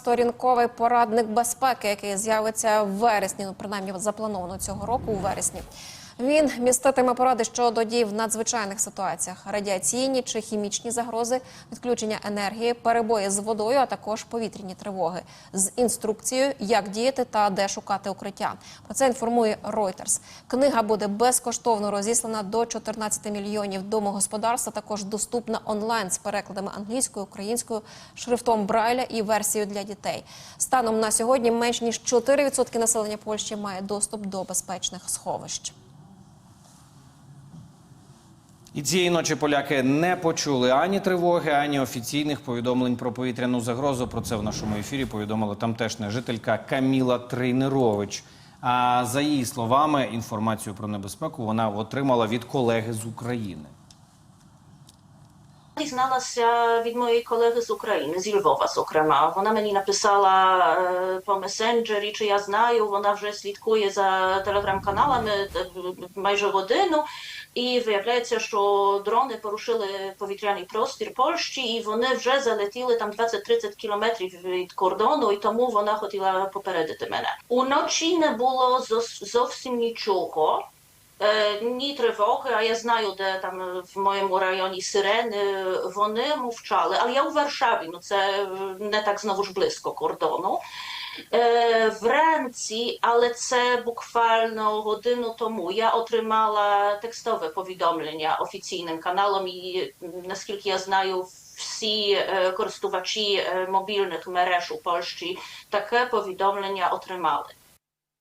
багатосторінковий порадник безпеки, який з'явиться в вересні, ну принаймні заплановано цього року у вересні. Він міститиме поради щодо дій в надзвичайних ситуаціях: радіаційні чи хімічні загрози, відключення енергії, перебої з водою, а також повітряні тривоги з інструкцією, як діяти та де шукати укриття. Про це інформує Reuters. Книга буде безкоштовно розіслана до 14 мільйонів домогосподарств, також доступна онлайн з перекладами англійською, українською, шрифтом Брайля і версією для дітей. Станом на сьогодні менш ніж 4% населення Польщі має доступ до безпечних сховищ. І цієї ночі поляки не почули ані тривоги, ані офіційних повідомлень про повітряну загрозу. Про це в нашому ефірі повідомила тамтешня жителька Каміла Трейнерович. А за її словами, інформацію про небезпеку вона отримала від колеги з України. Дізналася від моєї колеги з України, зі Львова, зокрема. Вона мені написала е, по месенджері, чи я знаю, вона вже слідкує за телеграм-каналами е, майже годину. І виявляється, що дрони порушили повітряний простір Польщі, і вони вже залетіли там 20-30 кілометрів від кордону, і тому вона хотіла попередити мене. Уночі не було зовсім нічого. Е, Ні тривоги, а я знаю, де там е, в моєму районі сирени, вони мовчали. Але я у Варшаві, ну це е, не так знову ж близько кордону. Е, Вранці, але це буквально годину тому я отримала текстове повідомлення офіційним каналом, і м, наскільки я знаю, всі е, користувачі е, мобільних мереж у Польщі таке повідомлення отримали.